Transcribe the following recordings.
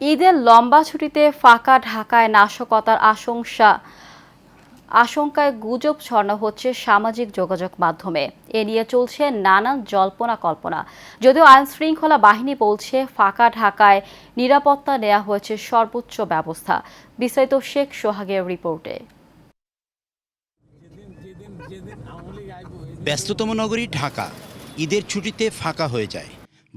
ঈদের লম্বা ছুটিতে ফাঁকা ঢাকায় নাশকতার আশঙ্কা আশঙ্কায় গুজব ছড়ানো হচ্ছে সামাজিক যোগাযোগ মাধ্যমে। এ নিয়ে চলছে নানান জল্পনা কল্পনা। যদিও আইন শৃঙ্খলা বাহিনী বলছে ফাঁকা ঢাকায় নিরাপত্তা নেওয়া হয়েছে সর্বোচ্চ ব্যবস্থা। বিস্তারিত শেখ সোহাগের রিপোর্টে। ব্যস্ততম নগরী ঢাকা। ঈদের ছুটিতে ফাঁকা হয়ে যায়।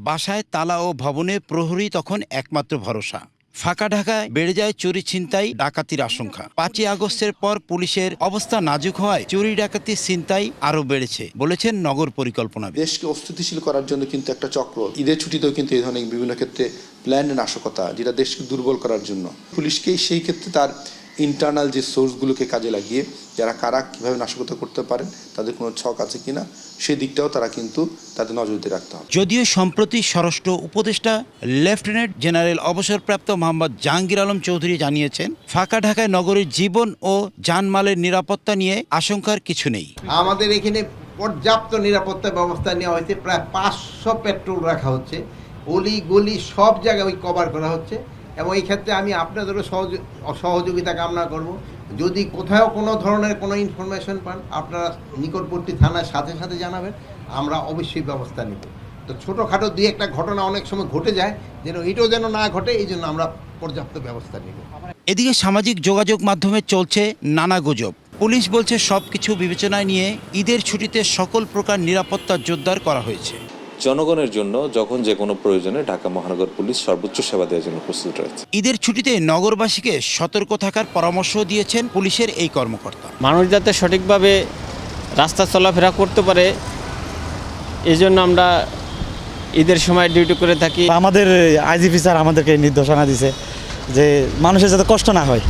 বাসায় তালা ও ভবনে প্রহরী তখন একমাত্র ভরসা। ফাঁকা ঢাকায় বেড়ে যায় চুরি ছিনতাই, ডাকাতির আশঙ্কা। পাঁচই আগস্টের পর পুলিশের অবস্থা নাজুক হওয়ায় চুরি ডাকাতি ছিনতাই আরও বেড়েছে, বলেছেন নগর পরিকল্পনা দেশকে অস্থিতিশীল করার জন্য কিন্তু একটা চক্র। ঈদের ছুটিতেও কিন্তু এই ধরনের বিভিন্ন ক্ষেত্রে প্ল্যান নাশকতা, যেটা দেশকে দুর্বল করার জন্য। পুলিশকেই সেই ক্ষেত্রে তার ইন্টারনাল যে সোর্সগুলোকে কাজে লাগিয়ে যারা কারা কীভাবে নাশকতা করতে পারেন তাদের কোনো ছক আছে কিনা সেই দিকটাও তারা কিন্তু তাদের নজরতে রাখতে হবে। যদিও সম্প্রতি স্বরাষ্ট্র উপদেষ্টা লেফটেন্যান্ট জেনারেল অবসরপ্রাপ্ত মোহাম্মদ জাহাঙ্গীর আলম চৌধুরী জানিয়েছেন ফাঁকা ঢাকায় নগরীর জীবন ও জানমালের নিরাপত্তা নিয়ে আশঙ্কার কিছু নেই। আমাদের এখানে পর্যাপ্ত নিরাপত্তা ব্যবস্থা নেওয়া হয়েছে প্রায় পাঁচশো পেট্রোল রাখা হচ্ছে অলি গলি সব জায়গায় ওই কভার করা হচ্ছে। এবং এই ক্ষেত্রে আমি আপনাদেরও সহযোগ সহযোগিতা কামনা করব। যদি কোথাও কোনো ধরনের কোনো ইনফরমেশন পান, আপনারা নিকটবর্তী থানার সাথে সাথে জানাবেন, আমরা অবশ্যই ব্যবস্থা নেব। তো ছোটোখাটো দুই একটা ঘটনা অনেক সময় ঘটে যায়, যেন এটাও যেন না ঘটে, এই জন্য আমরা পর্যাপ্ত ব্যবস্থা নেব। এদিকে সামাজিক যোগাযোগ মাধ্যমে চলছে নানা গুজব। পুলিশ বলছে সব কিছু বিবেচনায় নিয়ে ঈদের ছুটিতে সকল প্রকার নিরাপত্তা জোরদার করা হয়েছে। জনগণের জন্য যখন যে কোনো প্রয়োজনে ঢাকা মহানগর পুলিশ সর্বোচ্চ সেবা দেওয়ার জন্য প্রস্তুত রয়েছে। ঈদের ছুটিতে নগরবাসীকে সতর্ক থাকার পরামর্শ দিয়েছেন পুলিশের এই কর্মকর্তা। মানুষ যাতে সঠিকভাবে রাস্তা চলাফেরা করতে পারে এই জন্য আমরা ঈদের সময় ডিউটি করে থাকি। আমাদের আইজিপি স্যার আমাদেরকে নির্দেশনা দিছে যে মানুষের যাতে কষ্ট না হয়।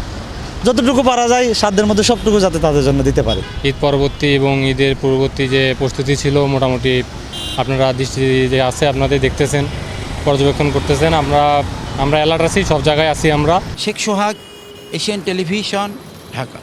যতটুকু পারা যায় সাধ্যের মধ্যে সবটুকু যাতে তাদের জন্য দিতে পারে। ঈদ পরবর্তী এবং ঈদের পূর্ববর্তী যে প্রস্তুতি ছিল মোটামুটি আপনারা দৃষ্টি যে আছে আপনাদের দেখতেছেন, পর্যবেক্ষণ করতেছেন। আমরা আমরা অ্যালার্ট আছি, সব জায়গায় আছি আমরা। Sheikh Sohag, Asian television, Dhaka.